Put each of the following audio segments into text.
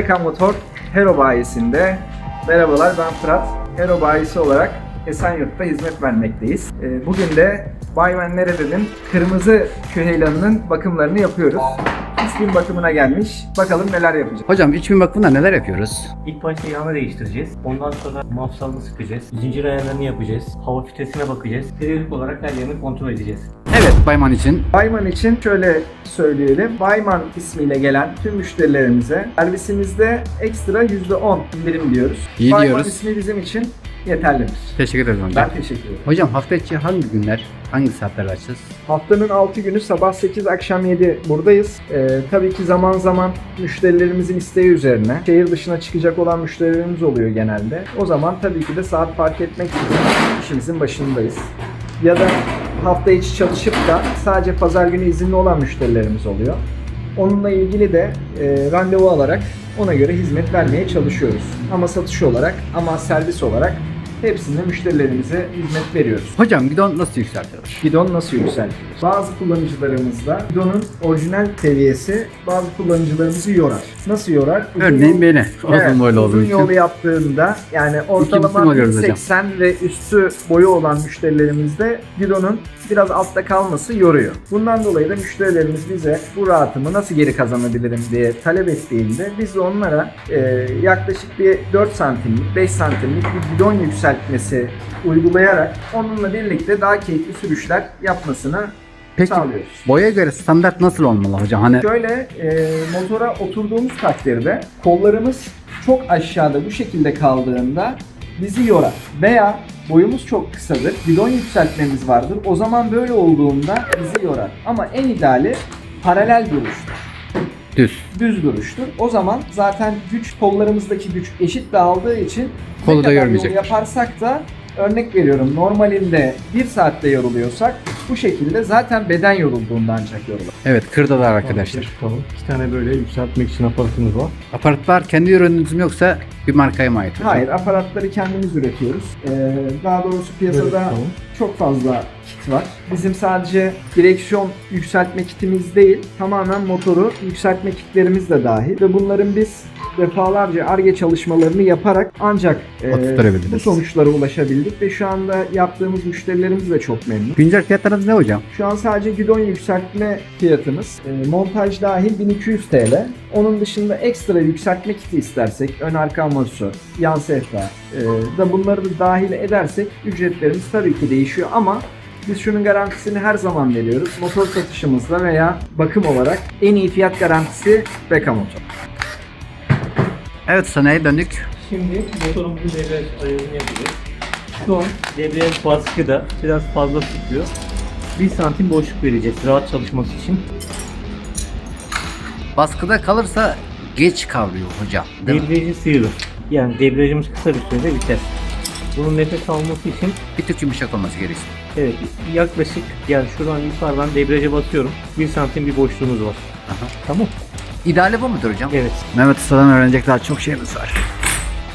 Beka Motor Hero Bayisi'nde merhabalar ben Fırat. Hero Bayisi olarak Esenyurt'ta hizmet vermekteyiz. Ee, Bugün de Baymen Nerede'nin kırmızı küheylanının bakımlarını yapıyoruz. İsmin bakımına gelmiş. Bakalım neler yapacağız. Hocam 3000 bakımında neler yapıyoruz? İlk başta yağını değiştireceğiz. Ondan sonra mafsalını sıkacağız. Zincir ayarlarını yapacağız. Hava filtresine bakacağız. Periyodik olarak her yerini kontrol edeceğiz. Evet Bayman için Bayman için şöyle söyleyelim. Bayman ismiyle gelen tüm müşterilerimize servisimizde ekstra %10 indirim diyoruz. İyi Bayman diyoruz. ismi bizim için yeterlidir. teşekkür ederim hocam. Ben teşekkür ederim. Hocam hafta içi hangi günler, hangi saatlerde açacağız? Haftanın 6 günü sabah 8 akşam 7 buradayız. Ee, tabii ki zaman zaman müşterilerimizin isteği üzerine şehir dışına çıkacak olan müşterilerimiz oluyor genelde. O zaman tabii ki de saat fark etmek için işimizin başındayız. Ya da hafta içi çalışıp da sadece pazar günü izinli olan müşterilerimiz oluyor. Onunla ilgili de e, randevu alarak ona göre hizmet vermeye çalışıyoruz. Ama satış olarak ama servis olarak hepsinde müşterilerimize hizmet veriyoruz. Hocam gidon nasıl yükseltiyoruz? Gidon nasıl yükseltilir? Bazı kullanıcılarımızda gidonun orijinal seviyesi bazı kullanıcılarımızı yorar. Nasıl yorar? Uzun Örneğin yol- beni. Uzun Evet, boylu olduğum için. yolu yaptığında yani ortalama oluyoruz hocam. 80 ve üstü boyu olan müşterilerimizde gidonun biraz altta kalması yoruyor. Bundan dolayı da müşterilerimiz bize bu rahatımı nasıl geri kazanabilirim diye talep ettiğinde biz de onlara e, yaklaşık bir 4 santimlik, 5 santimlik bir gidon yükseltmesi uygulayarak onunla birlikte daha keyifli sürüşler yapmasını Peki sağlıyoruz. boya göre standart nasıl olmalı hocam? Hani Şöyle e, motora oturduğumuz takdirde kollarımız çok aşağıda bu şekilde kaldığında bizi yorar. Veya boyumuz çok kısadır, bidon yükseltmemiz vardır. O zaman böyle olduğunda bizi yorar. Ama en ideali paralel duruştur. düz. Düz duruştur. O zaman zaten güç kollarımızdaki güç eşit dağıldığı için Kolu ne da kadar yol yormayacak. yaparsak da örnek veriyorum normalinde bir saatte yoruluyorsak bu şekilde zaten beden yorulduğunda ancak yorulur. Evet kırdalar arkadaşlar. Tamam. İki tane böyle yükseltmek için aparatımız var. Aparatlar kendi ürününüz mü yoksa bir markaya mı ait? Hayır, aparatları kendimiz üretiyoruz. Ee, daha doğrusu piyasada Evet, tamam. Çok fazla kit var. Bizim sadece direksiyon yükseltme kitimiz değil, tamamen motoru yükseltme kitlerimiz de dahil. Ve bunların biz defalarca ARGE çalışmalarını yaparak ancak e, bu sonuçlara ulaşabildik ve şu anda yaptığımız müşterilerimiz de çok memnun. Güncel fiyatlarınız ne hocam? Şu an sadece gidon yükseltme fiyatımız e, montaj dahil 1200 TL. Onun dışında ekstra yükseltme kiti istersek ön arka amortisör, yan sehpa e, da bunları da dahil edersek ücretlerimiz tabii ki değişiyor ama biz şunun garantisini her zaman veriyoruz. Motor satışımızda veya bakım olarak en iyi fiyat garantisi Beka Motor. Evet sanayiye döndük. Şimdi motorumuzun debriyaj ayarını yapacağız. Şu an debriyaj baskıda biraz fazla tutuyor. 1 santim boşluk vereceğiz rahat çalışması için. Baskıda kalırsa geç kavrıyor hocam. Değil mi? Debriyajı sıyırır. Yani debriyajımız kısa bir sürede biter. Bunun nefes alması için Bir tık yumuşak olması gerekiyor. evet yaklaşık yani şuradan yukarıdan debriyaja basıyorum. 1 santim bir boşluğumuz var. Aha. Tamam. İdeali bu mudur hocam? Evet. Mehmet Usta'dan öğrenecek daha çok şeyimiz var.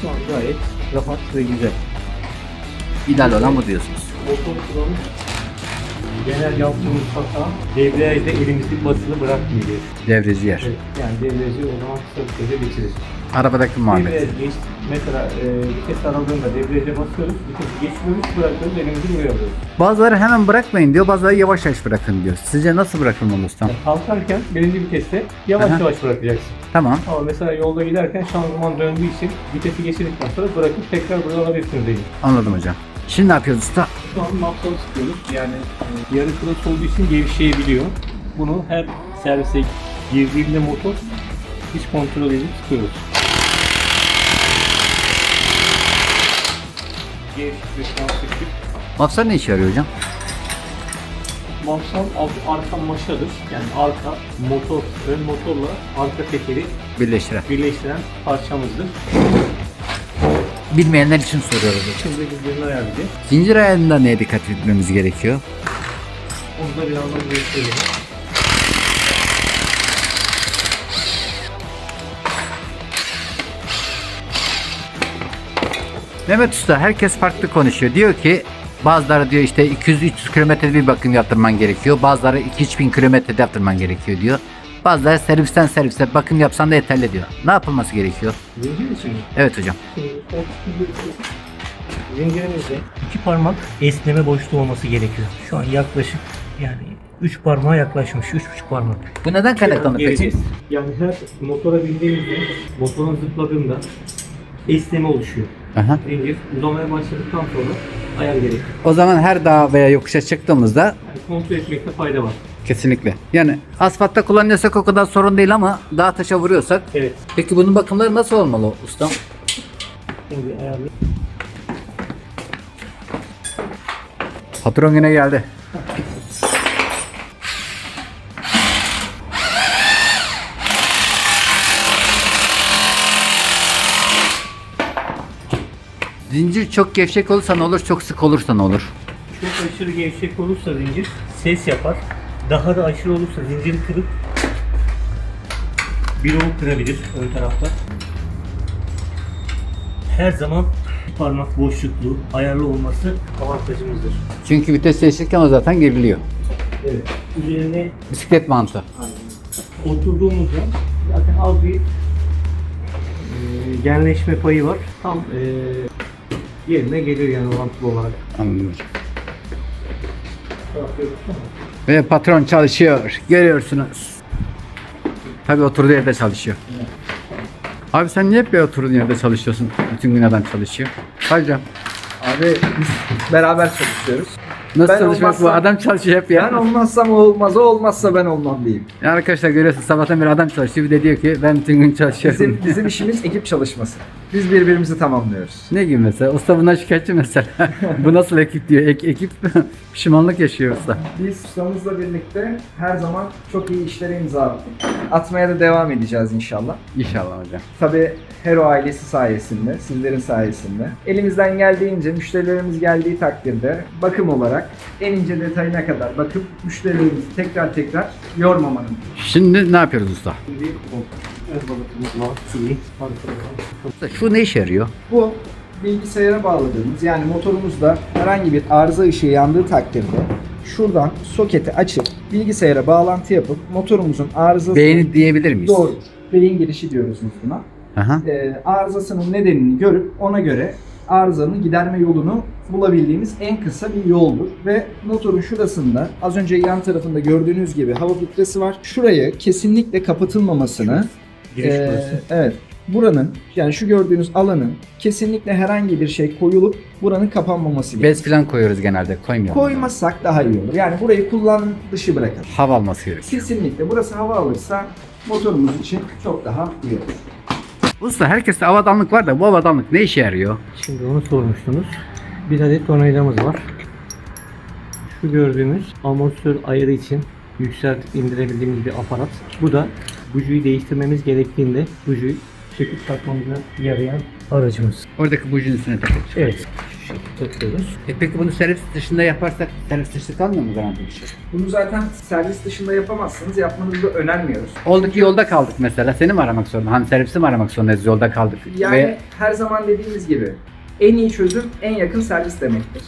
Şu an gayet rahat ve güzel. İdeal olan bu diyorsunuz. Motor kullanım genel yaptığımız hata debriyajda elimizi basılı bırakmayacağız. Devreci yer. Evet, yani debriyajı o zaman kısa bir sürede bitirir. Arabadaki muhabbet. Geç, mesela e, vites aralığında debriyaja basıyoruz, vitesi geçmiyoruz, bırakıyoruz, elimizi buraya alıyoruz. Bazıları hemen bırakmayın diyor, bazıları yavaş yavaş bırakın diyor. Sizce nasıl bırakılmalı ustam? Yani kalkarken birinci viteste yavaş Aha. yavaş bırakacaksın. Tamam. Ama mesela yolda giderken şanzıman döndüğü için vitesi geçirdikten sonra bırakıp tekrar buraya alabilirsiniz değil. Anladım hocam. Şimdi ne yapıyoruz usta? Şu an mafsalı sıkıyoruz. Yani e, yarı klas olduğu için gevşeyebiliyor. Bunu her servise girdiğinde motor hiç kontrol edip sıktık. Mafsal ne işe yarıyor hocam? Mafsal arka maşadır. Yani arka motor, ön motorla arka tekeri Birleştiren. birleştiren parçamızdır. Bilmeyenler için soruyoruz hocam. Şimdi birbirine ayarlayacağız. Zincir ayarında neye dikkat etmemiz gerekiyor? Onu da birazdan göstereyim. Mehmet Usta herkes farklı konuşuyor. Diyor ki bazıları diyor işte 200-300 kilometrede bir bakım yaptırman gerekiyor. Bazıları 2-3000 kilometrede yaptırman gerekiyor diyor. Bazıları servisten servise bakım yapsan da yeterli diyor. Ne yapılması gerekiyor? Zincir için mi? Evet hocam. Zincirimizde iki parmak esneme boşluğu olması gerekiyor. Şu an yaklaşık yani 3 parmağa yaklaşmış. 3,5 parmak. Bu neden kaynaklanır peki? Geleceğiz. Yani her motora bindiğimizde motorun zıpladığında esneme oluşuyor. Aha. Zincir uzamaya başladıktan sonra ayar gerekiyor. O zaman her dağ veya yokuşa çıktığımızda Yani kontrol etmekte fayda var. kesinlikle. Yani asfaltta kullanıyorsak o kadar sorun değil ama dağ taşa vuruyorsak. Evet. Peki bunun bakımları nasıl olmalı ustam? Şimdi ayarlı. Patron yine geldi. Zincir çok gevşek olursa ne olur, çok sık olursa ne olur? Çok aşırı gevşek olursa zincir ses yapar. Daha da aşırı olursa zinciri kırıp bir ol kırabilir ön tarafta. Her zaman parmak boşluklu, ayarlı olması avantajımızdır. Çünkü vites değişirken o zaten geriliyor. Evet. Üzerine Bisiklet mantığı. oturduğumuzda zaten az bir e, genleşme payı var. Tam e, yerine geliyor yani orantılı olarak. Anladım. Ve patron çalışıyor. Görüyorsunuz. Tabii oturduğu yerde çalışıyor. Abi sen niye hep bir oturduğun yerde çalışıyorsun? Bütün gün adam çalışıyor. Hocam. Abi biz beraber çalışıyoruz. Nasıl Ben çalışmak bu? olmazsam- Adam çalışıyor hep ya. Ben olmazsam o olmaz, o olmazsa ben olmam diyeyim. Ya arkadaşlar görüyorsun sabahtan beri adam çalışıyor. Bir de diyor ki ben bütün gün çalışıyorum. Bizim, bizim işimiz ekip çalışması. Biz birbirimizi tamamlıyoruz. ne gibi mesela? Usta bundan şikayetçi mesela. bu nasıl ekip diyor. Ek- ekip pişmanlık yaşıyor usta. Biz ustamızla birlikte her zaman çok iyi işlere imza attık. Atmaya da devam edeceğiz inşallah. İnşallah hocam. Tabii Hero ailesi sayesinde, sizlerin sayesinde. Elimizden geldiğince, müşterilerimiz geldiği takdirde bakım olarak en ince detayına kadar bakıp müşterilerimizi tekrar tekrar yormamanın. Şimdi ne yapıyoruz usta? Şimdi ön balıkımız var. Suyu. Usta, Şu ne işe yarıyor? Bu bilgisayara bağladığımız yani motorumuzda herhangi bir arıza ışığı yandığı takdirde şuradan soketi açıp bilgisayara bağlantı yapıp motorumuzun arızası Beğeni diyebilir miyiz? doğru beyin girişi diyoruz biz buna. Aha. Ee, arızasının nedenini görüp ona göre arızanın giderme yolunu bulabildiğimiz en kısa bir yoldur. Ve motorun şurasında az önce yan tarafında gördüğünüz gibi hava filtresi var. Şurayı kesinlikle kapatılmamasını Giriş burası. evet. Buranın yani şu gördüğünüz alanın kesinlikle herhangi bir şey koyulup buranın kapanmaması gerekiyor. Bez falan koyuyoruz genelde. Koymuyoruz. Koymazsak daha iyi olur. Yani burayı kullanım dışı bırakalım. Hava alması gerekiyor. Kesinlikle burası hava alırsa motorumuz için çok daha iyi olur. Usta herkeste avadanlık var da bu avadanlık ne işe yarıyor? Şimdi onu sormuştunuz. Bir adet tornavidamız var. Şu gördüğümüz amortisör ayarı için yükseltip indirebildiğimiz bir aparat. Bu da bujiyi değiştirmemiz gerektiğinde bujiyi söküp takmamıza yarayan aracımız. Oradaki bujinin üstüne takıyoruz. Evet. Şekilde takıyoruz. E peki bunu servis dışında yaparsak servis dışı kalmıyor mu garanti bir şey? Bunu zaten servis dışında yapamazsınız. Yapmanızı da önermiyoruz. Olduk ki yolda kaldık mesela. Seni mi aramak zorunda? Hani servisi mi aramak zorundayız yolda kaldık? Yani Ve her zaman dediğimiz gibi en iyi çözüm en yakın servis demektir.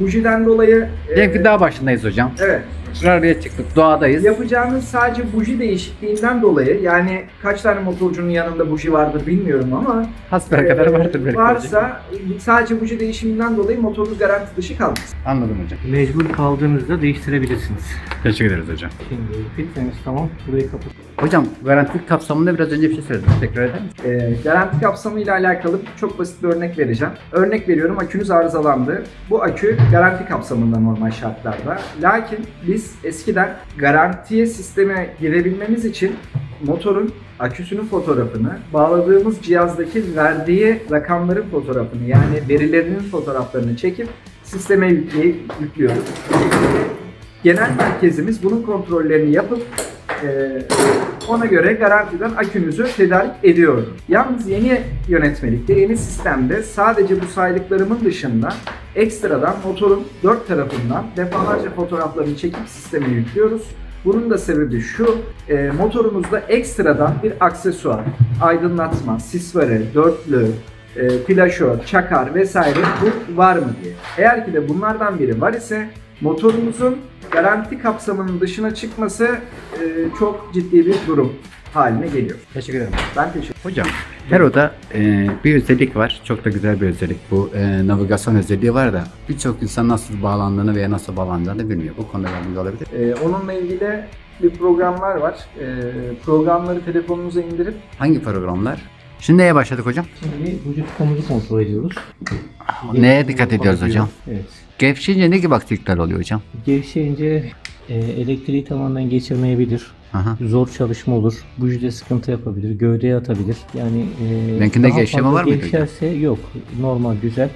Bujiden dolayı diyelim e, dağ başındayız hocam. evet Raraya çıktık. Doğadayız. yapacağınız sadece buji değişikliğinden dolayı yani kaç tane motorcunun yanında buji vardır bilmiyorum ama Hasbel kadar e, vardır belki. varsa sadece buji değişiminden dolayı motorunuz garanti dışı kalmaz. Anladım hocam. Mecbur kaldığınızda değiştirebilirsiniz. Teşekkür ederiz hocam. Şimdi filtremiz tamam. Burayı kapat. Hocam garantilik kapsamında biraz önce bir şey söyledim. Tekrar eder misin? E, garanti kapsamıyla alakalı çok basit bir örnek vereceğim. Örnek veriyorum akünüz arızalandı. Bu akü garanti kapsamında normal şartlarda. Lakin biz eskiden garantiye sisteme girebilmemiz için motorun aküsünün fotoğrafını, bağladığımız cihazdaki verdiği rakamların fotoğrafını yani verilerinin fotoğraflarını çekip sisteme yükley- yüklüyoruz. Genel merkezimiz bunun kontrollerini yapıp e, ona göre garantiden akünüzü tedarik ediyor. Yalnız yeni yönetmelikte, yeni sistemde sadece bu saydıklarımın dışında ekstradan motorun dört tarafından defalarca fotoğraflarını çekip sisteme yüklüyoruz. Bunun da sebebi şu, e, motorumuzda ekstradan bir aksesuar, aydınlatma, sis farı, dörtlü, e, çakar vesaire bu var mı diye. Eğer ki de bunlardan biri var ise Motorumuzun garanti kapsamının dışına çıkması e, çok ciddi bir durum haline geliyor. Teşekkür ederim. Ben teşekkür Hocam Hero'da e, bir özellik var. Çok da güzel bir özellik. Bu e, navigasyon özelliği var da birçok insan nasıl bağlandığını veya nasıl bağlandığını bilmiyor. Bu konuda yardımcı olabilir. Ee, onunla ilgili bir programlar var. Ee, programları telefonunuza indirip Hangi programlar? Şimdi neye başladık hocam? Şimdi vücut ıkımızı kontrol ediyoruz. Neye dikkat ediyoruz hocam? Evet. Gevşeyince ne gibi aksilikler oluyor hocam? Gevşeyince e, elektriği tamamen geçirmeyebilir. Aha. Zor çalışma olur. Bujide sıkıntı yapabilir. Gövdeye atabilir. Yani e, Benimkinde daha gevşeme fazla var mıydı Gevşerse yok. Normal güzel.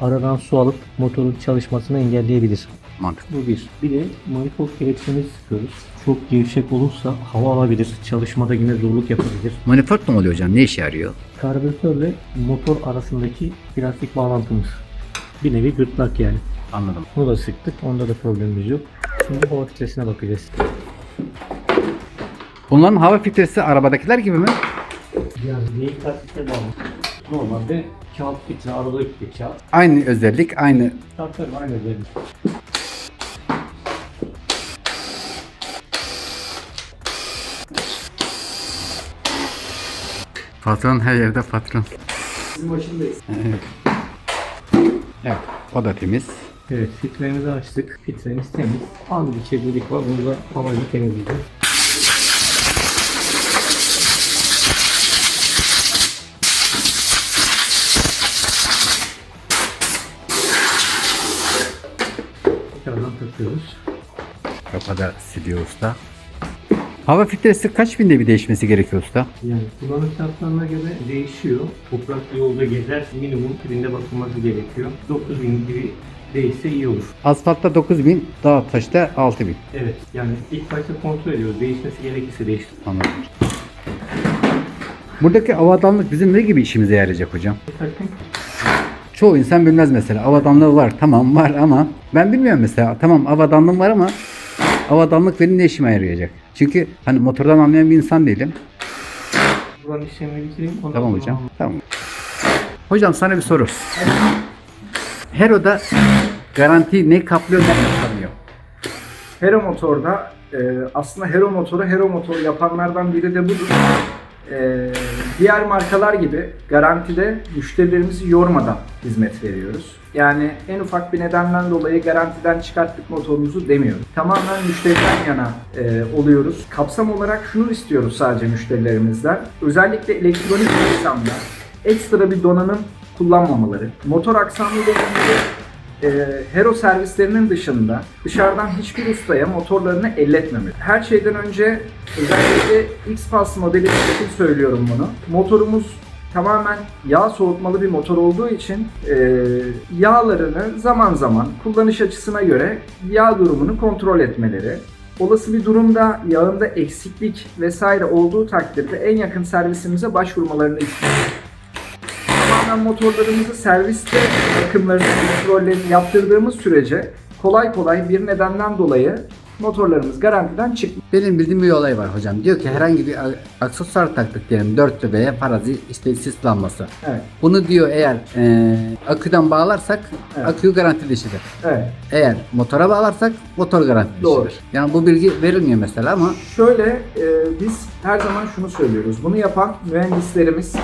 Aradan su alıp motorun çalışmasını engelleyebilir. Mantıklı. Bu bir. Bir de manifold kelepçemizi sıkıyoruz. Çok gevşek olursa hava alabilir. Çalışmada yine zorluk yapabilir. Manifold ne oluyor hocam? Ne işe yarıyor? Karbüratörle motor arasındaki plastik bağlantımız. Bir nevi gırtlak yani. Anladım. Bunu da sıktık. Onda da problemimiz yok. Şimdi hava filtresine bakacağız. Bunların hava filtresi arabadakiler gibi mi? Yani neyi bağlı. Normalde kağıt filtre, arada bir kağıt. Aynı özellik, aynı Tabii aynı özellik. patron her yerde patron. bizim başındayız. Evet. Evet, o da temiz. Evet filtremizi açtık. Filtremiz temiz. Az bir kirlilik var. Bunu da havayla temizleyeceğiz. Tekrardan takıyoruz. Kapada siliyor usta. Hava filtresi kaç binde bir değişmesi gerekiyor usta? Yani kullanım şartlarına göre değişiyor. Topraklı yolda gezer minimum birinde bakılması gerekiyor. 9000 gibi değişse iyi olur. Asfaltta 9000, dağ taşta 6000. Evet yani ilk başta kontrol ediyoruz. Değişmesi gerekirse değiştir. Anladım. Buradaki avadanlık bizim ne gibi işimize yarayacak hocam? Çoğu insan bilmez mesela. Avadanlığı var tamam var ama ben bilmiyorum mesela. Tamam avadanlığım var ama avadanlık benim ne işime yarayacak? Çünkü hani motordan anlayan bir insan değilim. Buranın işlemini bitireyim. Ondan Tamam sonra hocam. Tamam. Hocam sana bir soru. Hero'da garanti ne kaplıyor ne kaplamıyor? Hero Motor'da e, aslında Hero Motor'u Hero Motor yapanlardan biri de budur. E, diğer markalar gibi garantide müşterilerimizi yormadan hizmet veriyoruz. Yani en ufak bir nedenden dolayı garantiden çıkarttık motorumuzu demiyoruz. Tamamen müşteriden yana e, oluyoruz. Kapsam olarak şunu istiyoruz sadece müşterilerimizden. Özellikle elektronik aksamda ekstra bir donanım kullanmamaları. Motor aksamıyla ilgili e, Hero servislerinin dışında dışarıdan hiçbir ustaya motorlarını elletmemeli. Her şeyden önce özellikle X-Pass modeli için söylüyorum bunu. Motorumuz tamamen yağ soğutmalı bir motor olduğu için e, yağlarını zaman zaman kullanış açısına göre yağ durumunu kontrol etmeleri, Olası bir durumda yağında eksiklik vesaire olduğu takdirde en yakın servisimize başvurmalarını istiyoruz tamamen motorlarımızı serviste bakımlarını, kontrollerini yaptırdığımız sürece kolay kolay bir nedenden dolayı motorlarımız garantiden çıkmıyor. Benim bildiğim bir olay var hocam. Diyor ki herhangi bir aksesuar taktık diyelim 4 liraya parazi işte sis lambası. Evet, Bunu diyor eğer e, aküden bağlarsak Evet. akü garanti dışıdır. evet. Eğer motora bağlarsak motor garanti dışıdır. Doğru. Yani bu bilgi verilmiyor mesela ama Şöyle e, biz her zaman şunu söylüyoruz. Bunu yapan mühendislerimiz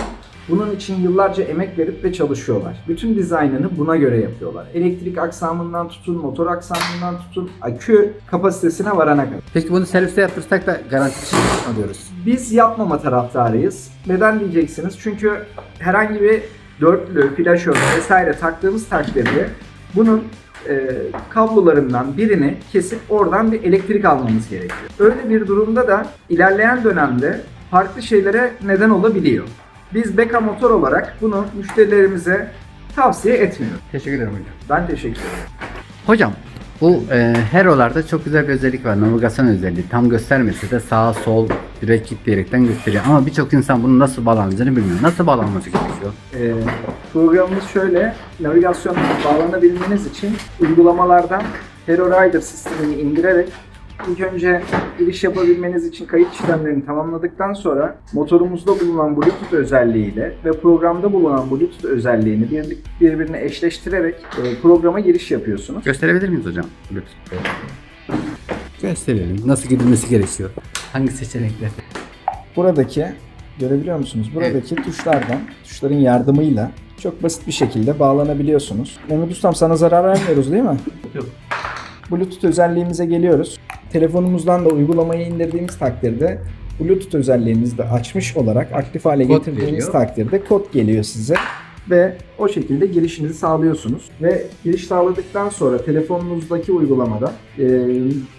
bunun için yıllarca emek verip ve çalışıyorlar. Bütün dizaynını buna göre yapıyorlar. Elektrik aksamından tutun, motor aksamından tutun, akü kapasitesine varana kadar. peki bunu serviste yaptırsak da garanti alıyoruz. Biz yapmama taraftarıyız. Neden diyeceksiniz? Çünkü herhangi bir dörtlü, flaşör vesaire taktığımız takdirde bunun e, kablolarından birini kesip oradan bir elektrik almamız gerekiyor. Öyle bir durumda da ilerleyen dönemde farklı şeylere neden olabiliyor. Biz Beka Motor olarak bunu müşterilerimize tavsiye etmiyoruz. Teşekkür ederim hocam. Ben teşekkür ederim. Hocam bu e, Hero'larda çok güzel bir özellik var. Navigasyon özelliği. Tam göstermesi de sağ sol direkt kilitleyerekten gösteriyor. Ama birçok insan bunu nasıl bağlanacağını bilmiyor. Nasıl bağlanması gerekiyor? Ee, programımız şöyle, navigasyona bağlanabilmeniz için uygulamalardan Hero Rider sistemini indirerek İlk önce giriş yapabilmeniz için kayıt işlemlerini tamamladıktan sonra motorumuzda bulunan Bluetooth özelliğiyle ve programda bulunan Bluetooth özelliğini bir, birbirine eşleştirerek e, programa giriş yapıyorsunuz. Gösterebilir miyiz hocam? Lütfen. Gösterelim. Nasıl gidilmesi gerekiyor? Hangi seçenekler? Buradaki görebiliyor musunuz? Buradaki tuşlardan, tuşların yardımıyla çok basit bir şekilde bağlanabiliyorsunuz. Mehmet Ustam sana zarar vermiyoruz değil mi? Yok. Bluetooth özelliğimize geliyoruz. Telefonumuzdan da uygulamayı indirdiğimiz takdirde Bluetooth özelliğimizi de açmış olarak aktif hale Kod getirdiğiniz geliyor. takdirde kod geliyor size ve o şekilde girişinizi sağlıyorsunuz. Ve giriş sağladıktan sonra telefonunuzdaki uygulamada e,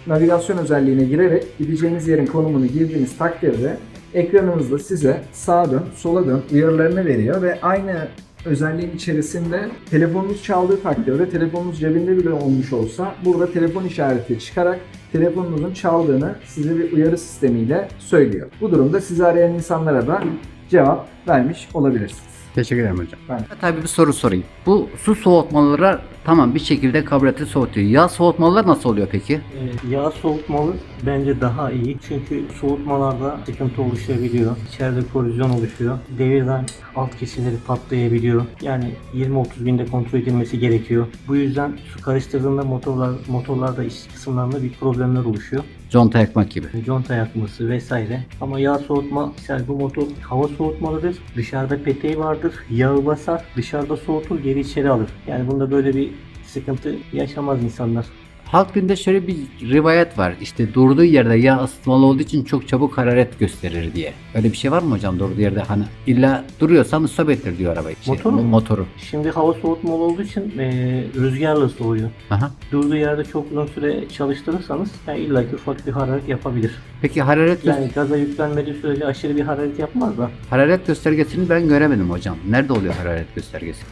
navigasyon özelliğine girerek gideceğiniz yerin konumunu girdiğiniz takdirde ekranınızda size sağa dön, sola dön uyarılarını veriyor ve aynı özelliğin içerisinde telefonunuz çaldığı takdirde telefonunuz cebinde bile olmuş olsa burada telefon işareti çıkarak telefonunuzun çaldığını size bir uyarı sistemiyle söylüyor. Bu durumda sizi arayan insanlara da cevap vermiş olabilirsiniz. Teşekkür ederim hocam. Ben- Tabii bir soru sorayım. Bu su soğutmaları tamam bir şekilde karbüratörü soğutuyor. Yağ soğutmalar nasıl oluyor peki? Ee, Yağ soğutmalı bence daha iyi çünkü soğutmalarda sıkıntı oluşabiliyor. İçeride korozyon oluşuyor. Devirden alt kesimleri patlayabiliyor. Yani 20-30 günde kontrol edilmesi gerekiyor. Bu yüzden su karıştırdığında motorlar motorlarda iç kısımlarında bir problemler oluşuyor. Conta yakmak gibi. Conta yakması vesaire. Ama yağ soğutma, bu motor hava soğutmalıdır. Dışarıda peteği vardır. Yağı basar. Dışarıda soğutur, geri içeri alır. Yani bunda böyle bir sıkıntı yaşamaz insanlar. Halk dilinde şöyle bir rivayet var. İşte durduğu yerde yağ ısıtmalı olduğu için çok çabuk hararet gösterir diye. Öyle bir şey var mı hocam durduğu yerde hani illa duruyorsan stop ettir diyor arabayı. Şey, Motoru mu? Motoru. Şimdi hava soğutmalı olduğu için eee, rüzgarla soğuyor. Aha. Durduğu yerde çok uzun süre çalıştırırsanız yani illaki ufak bir hararet yapabilir. Peki hararet, Yani gaza yüklenmediği sürece aşırı bir hararet yapmaz da. hararet göstergesini ben göremedim hocam. Nerede oluyor hararet göstergesi?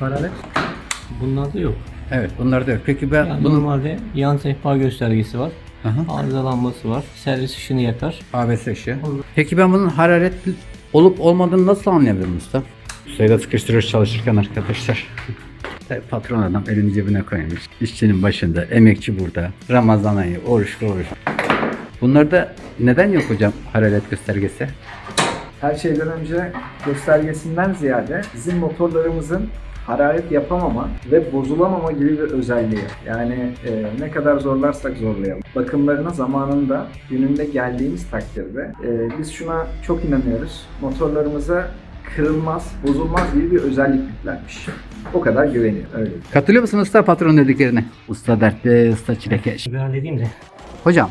Hararet bunlarda yok. Evet bunlar da yok. Peki ben Yani bunun normalde yan sehpa göstergesi var. Aha. Arızalanması var. Servis ışını yakar. ABS ışığı. Peki ben bunun hararet olup olmadığını nasıl anlayabilirim usta? Ustayı da sıkıştırıyoruz çalışırken arkadaşlar. Patron adam elini cebine koymuş. İşçinin başında, emekçi burada. Ramazan ayı, oruçlu oruç. Bunlarda neden yok hocam hararet göstergesi? Her şeyden önce göstergesinden ziyade bizim motorlarımızın hararet yapamama ve bozulamama gibi bir özelliği. Yani e, ne kadar zorlarsak zorlayalım. Bakımlarına zamanında gününde geldiğimiz takdirde e, biz şuna çok inanıyoruz. Motorlarımıza kırılmaz, bozulmaz gibi bir özellik yüklenmiş. O kadar güveniyor. Öyle. Katılıyor musun usta patron dediklerine? Usta dertli, usta çilekeş. Ben dediğim de Hocam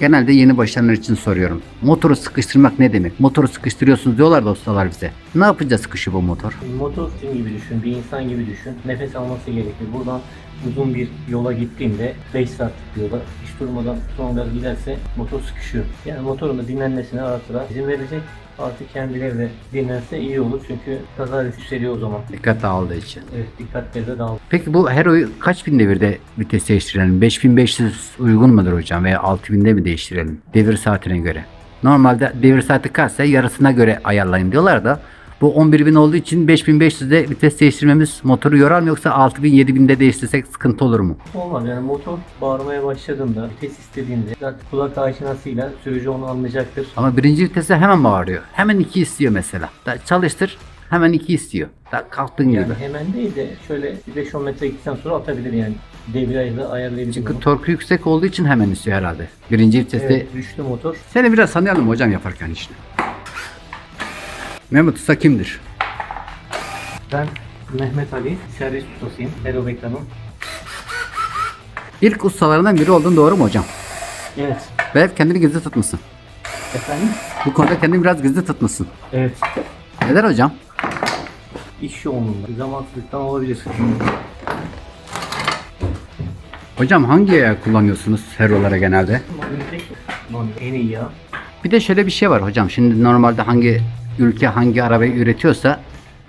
genelde yeni başlayanlar için soruyorum. Motoru sıkıştırmak ne demek? Motoru sıkıştırıyorsunuz diyorlar da ustalar bize. Ne yapacağız sıkışı bu motor? motosiklet gibi düşün, bir insan gibi düşün. Nefes alması gerekir. Buradan uzun bir yola gittiğinde 5 saat yola hiç durmadan son gaz giderse motor sıkışıyor. Yani motorun da dinlenmesine ara sıra izin verecek. Artık kendileri de dinlense iyi olur çünkü kaza riski yükseliyor o zaman. Dikkat dağıldığı için. Evet dikkatleri de dağılır. Peki bu her oy kaç bin devirde vites değiştirelim? 5500 uygun mudur hocam veya 6000'de mi değiştirelim? Devir saatine göre. Normalde devir saati kaçsa yarısına göre ayarlayın diyorlar da bu 11.000 olduğu için 5500'de vites değiştirmemiz motoru yorar mı yoksa 6000 7000'de değiştirsek sıkıntı olur mu? Olmaz yani motor bağırmaya başladığında, vites istediğinde zaten kulak aşinasıyla sürücü onu anlayacaktır. Ama birinci vitese hemen bağırıyor. Hemen 2 istiyor mesela. Da çalıştır hemen 2 istiyor. Da kalktığın gibi. Yani hemen değil de şöyle 5-10 metre gittikten sonra atabilir yani. Devirajı da ayarlayabilir. Çünkü onu. torku yüksek olduğu için hemen istiyor herhalde. Birinci viteste Evet, güçlü motor. Seni biraz tanıyalım hocam yaparken işini. Mehmet Usta kimdir? Ben Mehmet Ali, servis ustasıyım. Hello Beklan'ın. İlk ustalarından biri olduğun doğru mu hocam? Evet. Ve hep kendini gizli tutmuşsun. Efendim? Bu konuda kendini biraz gizli tutmuşsun. Evet. Neden hocam? İş yoğunluğunda. Zamansızlıktan olabilir. Hocam hangi yağı kullanıyorsunuz herolara genelde? En iyi ya. Bir de şöyle bir şey var hocam. Şimdi normalde hangi ülke hangi arabayı üretiyorsa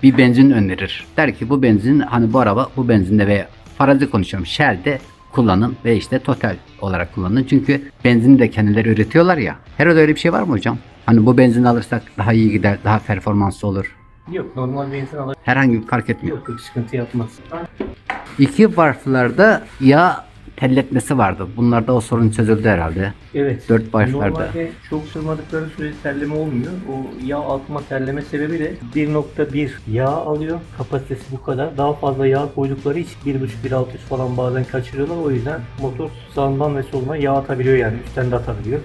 bir benzin önerir. Der ki bu benzin hani bu araba bu benzinde ve farazi konuşuyorum Shell'de kullanın ve işte Total olarak kullanın. Çünkü benzini de kendileri üretiyorlar ya. Herhalde öyle bir şey var mı hocam? Hani bu benzin alırsak daha iyi gider, daha performanslı olur. Yok normal benzin alır. Herhangi bir fark etmiyor. Yok yok sıkıntı yapmaz. İki varflarda yağ telletmesi vardı. Bunlarda o sorun çözüldü herhalde. Evet. Dört başlarda. Normalde çok sığmadıkları sürece terleme olmuyor. O yağ atma terleme sebebiyle 1.1 yağ alıyor. Kapasitesi bu kadar. Daha fazla yağ koydukları için 1.5-1.600 falan bazen kaçırıyorlar. O yüzden motor sağından ve soluna yağ atabiliyor yani. Üstten de atabiliyor.